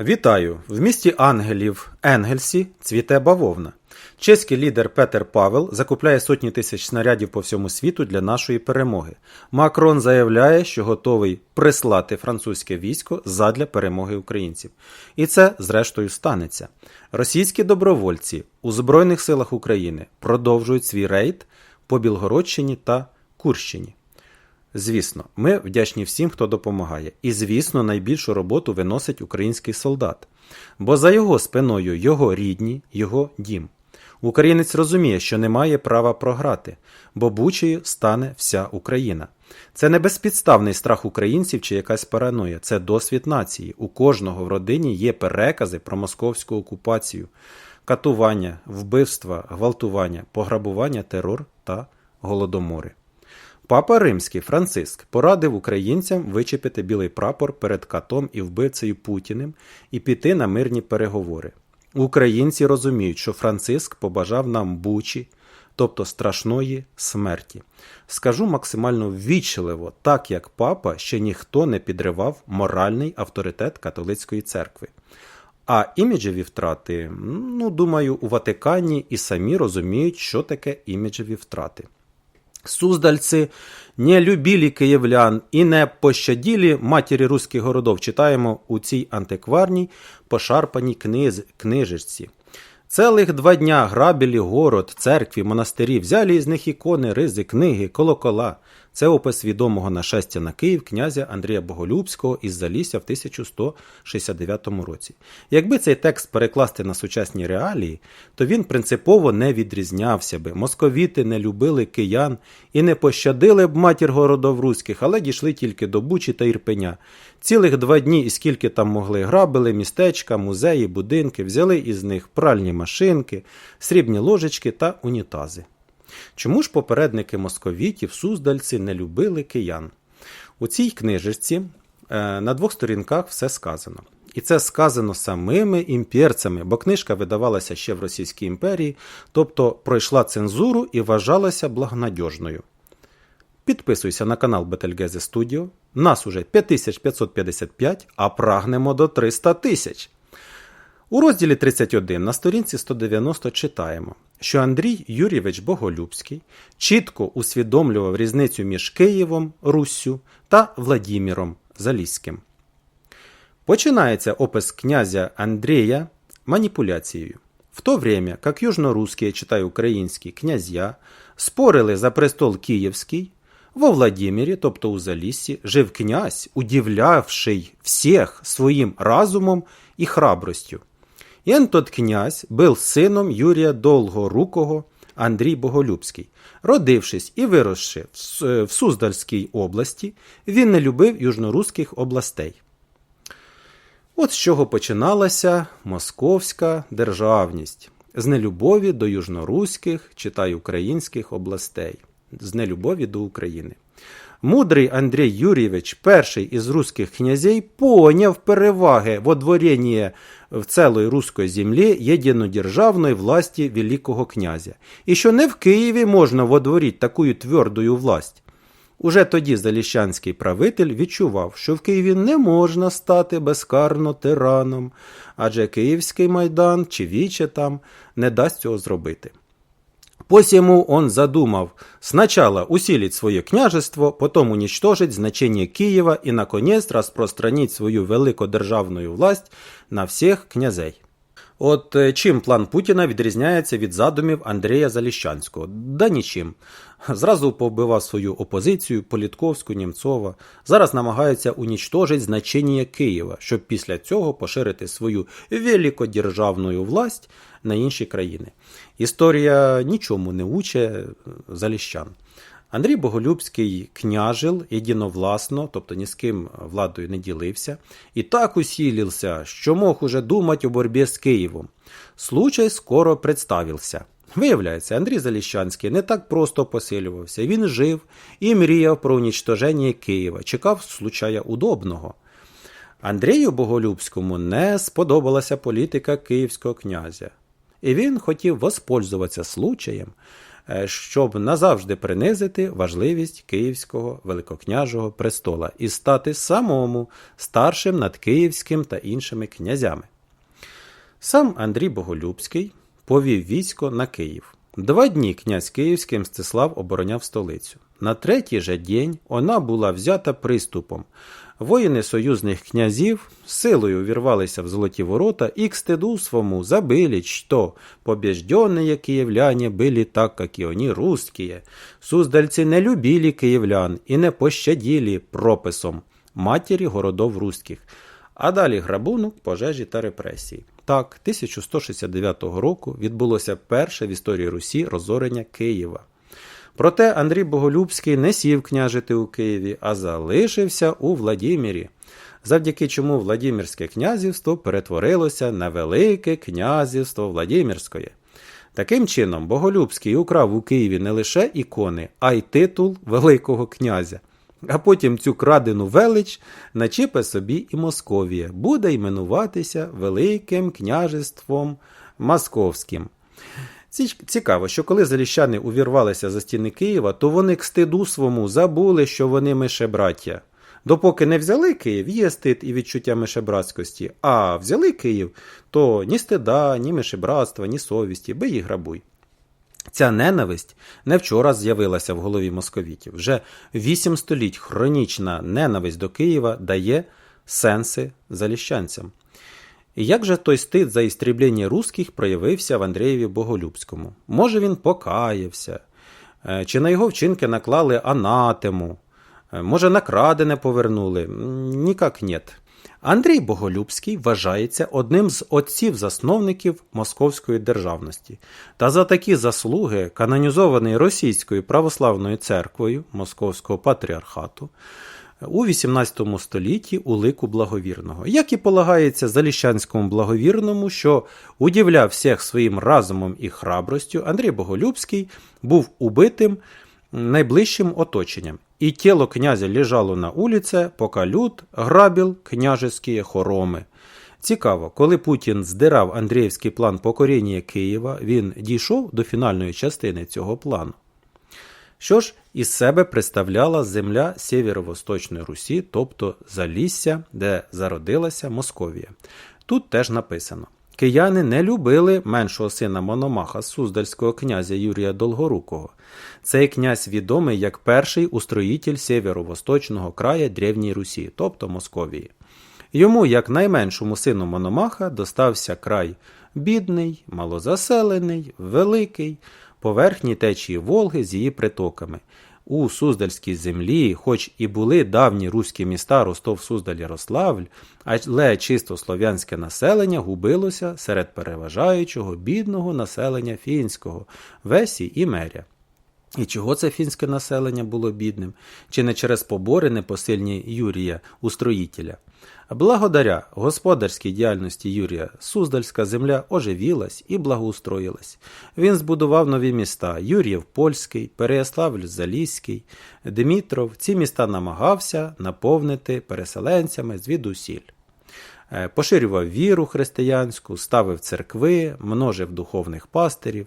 Вітаю! В місті Ангелів Енгельсі цвіте бавовна. Чеський лідер Петер Павел закупляє сотні тисяч снарядів по всьому світу для нашої перемоги. Макрон заявляє, що готовий прислати французьке військо задля перемоги українців. І це, зрештою, станеться. Російські добровольці у Збройних силах України продовжують свій рейд по Білгородщині та Курщині. Звісно, ми вдячні всім, хто допомагає. І, звісно, найбільшу роботу виносить український солдат. Бо за його спиною його рідні, його дім. Українець розуміє, що не має права програти, бо бучею стане вся Україна. Це не безпідставний страх українців чи якась параноя, це досвід нації. У кожного в родині є перекази про московську окупацію, катування, вбивства, гвалтування, пограбування, терор та голодомори. Папа Римський Франциск порадив українцям вичепити білий прапор перед катом і вбивцею Путіним і піти на мирні переговори. Українці розуміють, що Франциск побажав нам бучі, тобто страшної смерті. Скажу максимально ввічливо, так як папа ще ніхто не підривав моральний авторитет католицької церкви. А іміджеві втрати, ну думаю, у Ватикані і самі розуміють, що таке іміджеві втрати. Суздальці не любили київлян і не пощаділі матері руських городов. Читаємо у цій антикварній пошарпаній книз, книжечці. Целих два дня грабілі город, церкві, монастирі, взяли із них ікони, ризи, книги, колокола. Це опис відомого нашестя на Київ князя Андрія Боголюбського із Залісся в 1169 році. Якби цей текст перекласти на сучасні реалії, то він принципово не відрізнявся би. Московіти не любили киян і не пощадили б матір городов руських, але дійшли тільки до Бучі та Ірпеня. Цілих два дні, і скільки там могли, грабили містечка, музеї, будинки, взяли із них пральні машинки, срібні ложечки та унітази. Чому ж попередники московітів, суздальці не любили киян? У цій книжечці е, на двох сторінках все сказано. І це сказано самими імперцями, бо книжка видавалася ще в Російській імперії, тобто пройшла цензуру і вважалася благонадіжною. Підписуйся на канал Бетельгезе Studio. Нас уже 5555, а прагнемо до 300 тисяч. У розділі 31 на сторінці 190 читаємо, що Андрій Юрійович Боголюбський чітко усвідомлював різницю між Києвом, Руссю та Владіміром Заліським. Починається опис князя Андрія маніпуляцією. В то время, как южнорусские, читай українські, князья спорили за престол Київський, во Владимирі, тобто у Заліссі, жив князь, удивлявший всіх своїм разумом і храбростю. Ен тот князь був сином Юрія Долгорукого Андрій Боголюбський. Родившись і виросши в Суздальській області, він не любив южноруських областей. От з чого починалася московська державність з нелюбові до южноруських, читай українських областей, з нелюбові до України. Мудрий Андрій Юрійович, перший із русських князей, поняв переваги водворення в целої руської землі єдинодержавної власті Великого князя, і що не в Києві можна водворити таку твердую власть. Уже тоді заліщанський правитель відчував, що в Києві не можна стати безкарно тираном, адже Київський майдан чи Віче там не дасть цього зробити. Посему он задумав сначала усилить свое княжество, потом уничтожить значение Киева и, наконец, распространить свою великодержавную власть на всіх князей. От е, чим план Путіна відрізняється від задумів Андрія Заліщанського? Да нічим. Зразу побивав свою опозицію Політковську, Німцова. Зараз намагається унічтожити значення Києва, щоб після цього поширити свою великодержавну власть на інші країни. Історія нічому не уче заліщан. Андрій Боголюбський княжил єдиновласно, тобто ні з ким владою не ділився, і так усілився, що мог уже думати о боротьбі з Києвом. Случай скоро представився. Виявляється, Андрій Заліщанський не так просто посилювався. Він жив і мріяв про унічтоження Києва, чекав случая удобного. Андрію Боголюбському не сподобалася політика київського князя, і він хотів воспользуватися случаєм, е, щоб назавжди принизити важливість Київського великокняжого престола і стати самому старшим над Київським та іншими князями. Сам Андрій Боголюбський повів військо на Київ. Два дні князь Київський Мстислав обороняв столицю. На третій же день вона була взята приступом. Воїни союзних князів силою увірвалися в золоті ворота і к стыду свому забили, что побежденные киевляне были так, как и они русские. Суздальці не любили київлян і не пощадили прописом матері городов руських. А далі грабунок, пожежі та репресії. Так, 1169 року відбулося перше в історії Русі розорення Києва. Проте Андрій Боголюбський не сів княжити у Києві, а залишився у Владімірі, завдяки чому Владимирське князівство перетворилося на Велике князівство Владимирське. Таким чином, Боголюбський украв у Києві не лише ікони, а й титул Великого князя. А потім цю крадену велич начіпе собі і Московія, буде іменуватися Великим княжеством Московським. Цікаво, що коли заліщани увірвалися за стіни Києва, то вони к стиду свому забули, що вони мишебраття. Допоки не взяли Київ, є стид і відчуття мишебратськості, а взяли Київ, то ні стида, ні мишебратства, ні совісті, бий і грабуй. Ця ненависть не вчора з'явилася в голові московітів. Вже вісім століть хронічна ненависть до Києва дає сенси заліщанцям. І як же той стид за істріблення русських проявився в Андрієві Боголюбському? Може, він покаявся, Е, чи на його вчинки наклали анатему, Е, може, накрадене повернули? Нікак нет. Андрій Боголюбський вважається одним з отців-засновників Московської державності, та за такі заслуги канонізований Російською православною церквою Московського патріархату у XVIII столітті у лику благовірного, як і полагається заліщанському благовірному, що удивляв всіх своїм разумом і храбростю, Андрій Боголюбський був убитим найближчим оточенням, і тіло князя лежало на улице, поки люд грабил княжеські хороми. Цікаво, коли Путін здирав Андріївський план покоріння Києва, він дійшов до фінальної частини цього плану. Що ж із себе представляла земля Сєвєро-Восточної Русі, тобто Залісся, де зародилася Московія. Тут теж написано: кияни не любили меншого сина Мономаха Суздальського князя Юрія Долгорукого. Цей князь відомий як перший устроїтель Сєвєро-Восточного края Древньої Русі, тобто Московії. Йому, як найменшому сину Мономаха, достався край бідний, малозаселений, великий, поверхні течії Волги з її притоками. У Суздальській землі, хоч і були давні руські міста Ростов, Суздаль, Ярославль, але чисто слов'янське населення губилося серед переважаючого бідного населення фінського, Весі і Меря. І чого це фінське населення було бідним? Чи не через побори непосильні Юрія, устроїтеля? Благодаря господарській діяльності Юрія Суздальська земля оживілась і благоустроїлась. Він збудував нові міста Юріїв Польський, Переяславль Заліський, Дмитров. Ці міста намагався наповнити переселенцями звідусіль. Е, Поширював віру християнську, ставив церкви, множив духовних пастирів,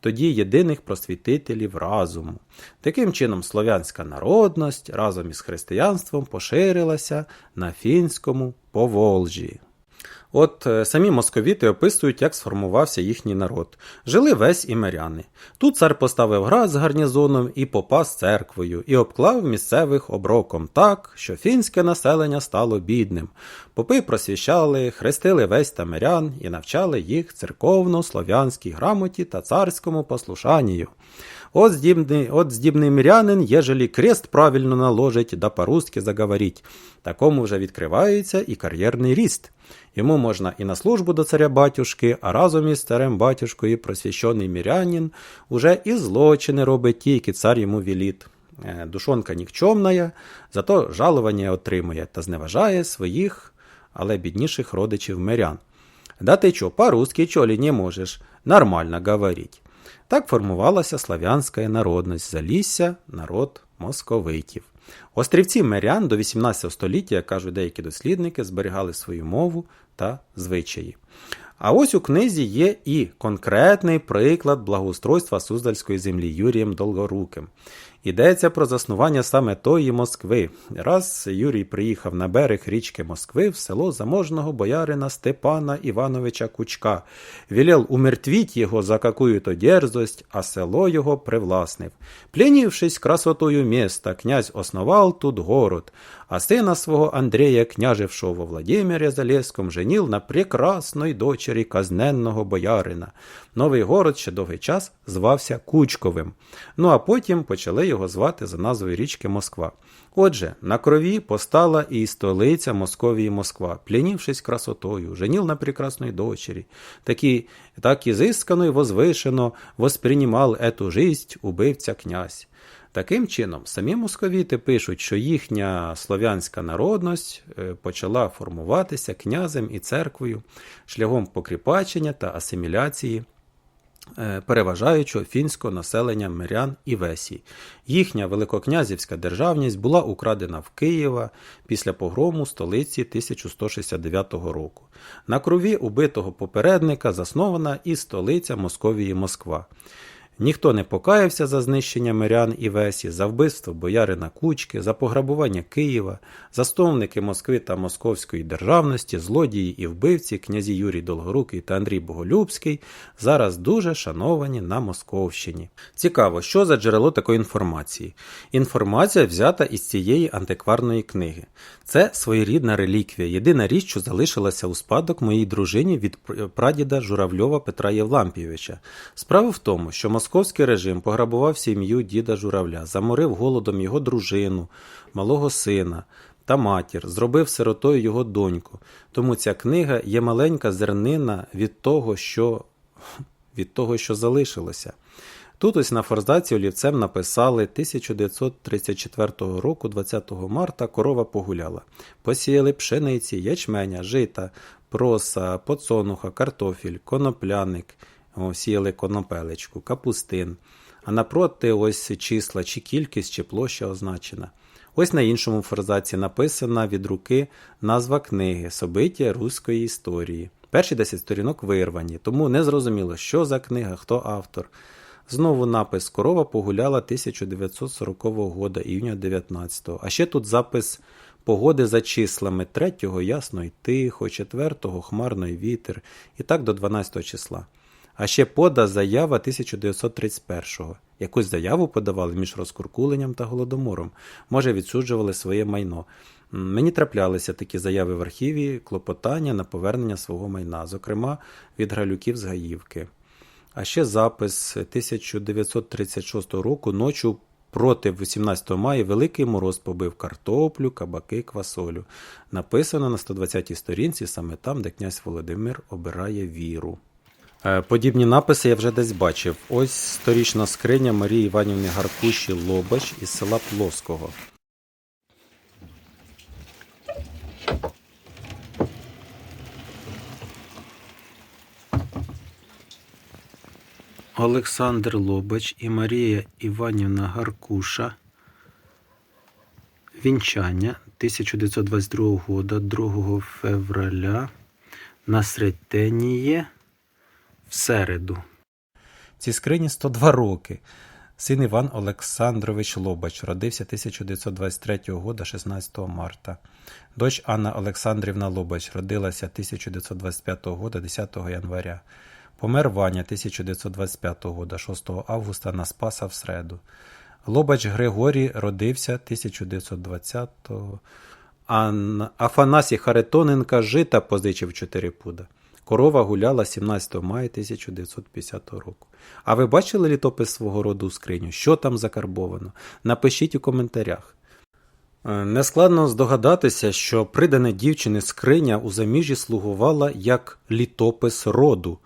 тоді єдиних просвітителів разуму. Таким чином, слов'янська народність разом із християнством поширилася на фінському Поволжі. От е, самі московіти описують, як сформувався їхній народ. Жили весь і миряни. Тут цар поставив град з гарнізоном і попа з церквою, і обклав місцевих оброком так, що фінське населення стало бідним. Попи просвіщали, хрестили весь тамирян і навчали їх церковно-слов'янській грамоті та царському послушанню. От здібний, от здібний мирянин, ежели крест правильно наложить да по-русски заговорить. Такому вже відкривається і кар'єрний ріст. Йому можна і на службу до царя-батюшки, а разом із царем батюшкою просвящений мирянин уже і злочини робить ті, які цар йому велит. Е, Душонка нікчомная, зато жалування отримує та зневажає своїх, але бідніших родичів мирян. Да ти чо, по-русски чоли не можеш нормально говорить. Так формувалася славянська народність Залісся, народ московитів. Острівці Мерян до 18 століття, як кажуть деякі дослідники, зберігали свою мову та звичаї. А ось у книзі є і конкретний приклад благоустройства Суздальської землі Юрієм Долгоруким. Йдеться про заснування саме тої Москви. Раз Юрій приїхав на берег річки Москви в село заможного боярина Степана Івановича Кучка. Велел умертвіть його за какую-то дерзость, а село його привласнив. Пленившись красотою места, князь основал тут город, а сына своего Андрея, княжевшего во Владимире Залесском, женил на прекрасної дочері казненного боярина. Новий город ще довгий час звався Кучковим. Ну а потім почали його звати за назвою річки Москва. Отже, на крові постала і столиця Московії Москва, плінівшись красотою, женіл на прекрасної дочері. Такі, так ізискано й возвишено воспринімал ету жисть убивця князь. Таким чином, самі московіти пишуть, що їхня слов'янська народність е, почала формуватися князем і церквою шляхом покріпачення та асиміляції переважаючого фінського населення мирян і весій. Їхня великокнязівська державність була украдена в Києва після погрому столиці 1169 року. На крові убитого попередника заснована і столиця Московії Москва. Ніхто не покаявся за знищення мирян і весі, за вбивство боярина Кучки, за пограбування Києва, засновники Москви та Московської державності, злодії і вбивці, князі Юрій Долгорукий та Андрій Боголюбський, зараз дуже шановані на Московщині. Цікаво, що за джерело такої інформації. Інформація взята із цієї антикварної книги. Це своєрідна реліквія, єдина річ, що залишилася у спадок моїй дружині від прадіда Журавльова Петра Євлампійовича. Справа в тому, що московський режим пограбував сім'ю діда Журавля, заморив голодом його дружину, малого сина та матір, зробив сиротою його доньку. Тому ця книга є маленька зернина від того, що, від того, що залишилося. Тут ось на форзаці олівцем написали 1934 року, 20 марта, корова погуляла. Посіяли пшениці, ячменя, жита, проса, подсонуха, картофіль, конопляник, сіяли конопелечку, капустин. А напроти ось числа, чи кількість, чи площа означена. Ось на іншому форзаці написана від руки назва книги Собиття руської історії. Перші 10 сторінок вирвані, тому не зрозуміло, що за книга, хто автор. Знову напис Корова погуляла 1940 года, іюня 19-го. А ще тут запис погоди за числами 3-го ясно й тихо, 4-го хмарно й вітер, і так до 12 го числа. А ще пода заява 1931-го. Якусь заяву подавали між розкуркуленням та голодомором. Може, відсуджували своє майно. Мені траплялися такі заяви в архіві, клопотання на повернення свого майна, зокрема від Гралюків з Гаївки. А ще запис 1936 року ночу проти 18 мая Великий Мороз побив картоплю, кабаки, квасолю. Написано на 120-й сторінці, саме там, де князь Володимир обирає віру. Е, Подібні написи я вже десь бачив. Ось сторічна скриня Марії Іванівни Гаркуші Лобач із села Плоского. Олександр Лобач і Марія Іванівна Гаркуша. Вінчання 1922 года 2 февраля на Сретеніє в середу. Цій скрині 102 роки. Син Іван Олександрович Лобач родився 1923 года 16 марта. Дочь Анна Олександрівна Лобач родилася 1925 года 10 января. Помер Ваня 1925 года 6 августа на Спаса в середу. Лобач Григорій родився 1920-го. Ан... Афанасій Харитоненка жита позичив 4 пуда. Корова гуляла 17 мая 1950 року. А ви бачили літопис свого роду у скриню? Що там закарбовано? Напишіть у коментарях. Е, Нескладно здогадатися, що придане дівчини скриня у заміжі слугувала як літопис роду.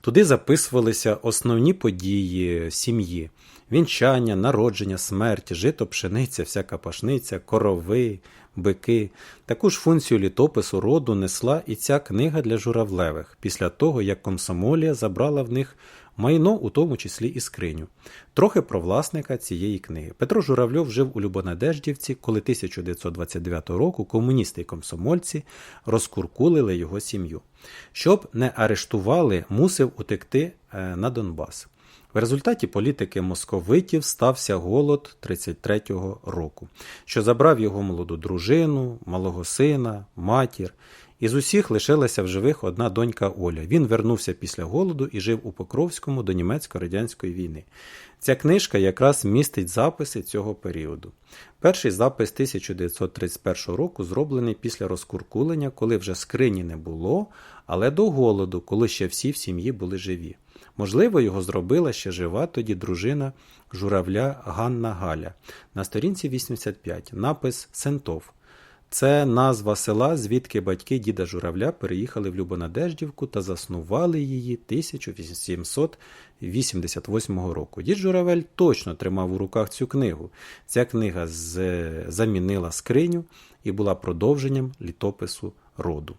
Туди записувалися основні події сім'ї: вінчання, народження, смерть, жито, пшениця, всяка пашниця, корови, бики. Таку ж функцію літопису роду несла і ця книга для журавлевих, після того, як комсомолія забрала в них майно, у тому числі і скриню. Трохи про власника цієї книги. Петро Журавльов жив у Любонадеждівці, коли 1929 року комуністи і комсомольці розкуркулили його сім'ю. Щоб не арештували, мусив утекти е, на Донбас. В результаті політики московитів стався голод 33-го року, що забрав його молоду дружину, малого сина, матір. Із усіх лишилася в живих одна донька Оля. Він вернувся після голоду і жив у Покровському до німецько-радянської війни. Ця книжка якраз містить записи цього періоду. Перший запис 1931 року зроблений після розкуркулення, коли вже скрині не було, але до голоду, коли ще всі в сім'ї були живі. Можливо, його зробила ще жива тоді дружина журавля Ганна Галя. На сторінці 85 напис Сентов. Це назва села, звідки батьки діда журавля переїхали в Любонадеждівку та заснували її 1888 року. Дід Журавель точно тримав у руках цю книгу. Ця книга замінила скриню і була продовженням літопису роду.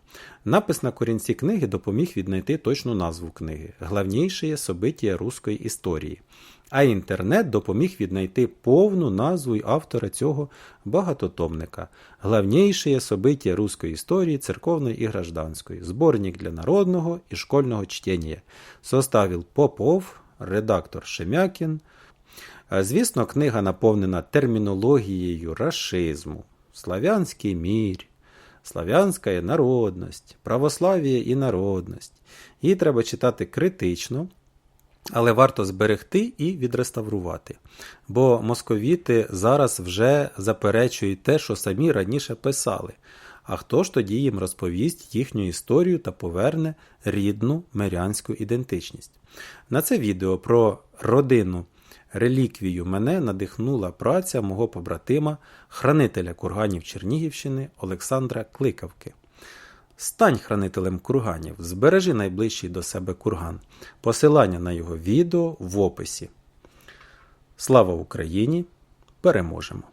Напис на корінці книги допоміг віднайти точну назву книги Главніше собиття руської історії. А інтернет допоміг віднайти повну назву й автора цього багатотомника Главніше собиття руської історії, церковної і гражданської, зборник для народного і школьного чтення. Составив Попов, редактор Шемякін. Звісно, книга наповнена термінологією рашизму, славянський мір, славянська народність, православ'я і народність. Її треба читати критично. Але варто зберегти і відреставрувати. Бо московіти зараз вже заперечують те, що самі раніше писали. А хто ж тоді їм розповість їхню історію та поверне рідну мирянську ідентичність? На це відео про родину реліквію мене надихнула праця мого побратима, хранителя курганів Чернігівщини Олександра Кликавки. Стань хранителем курганів, збережи найближчий до себе курган. Посилання на його відео в описі. Слава Україні! Переможемо!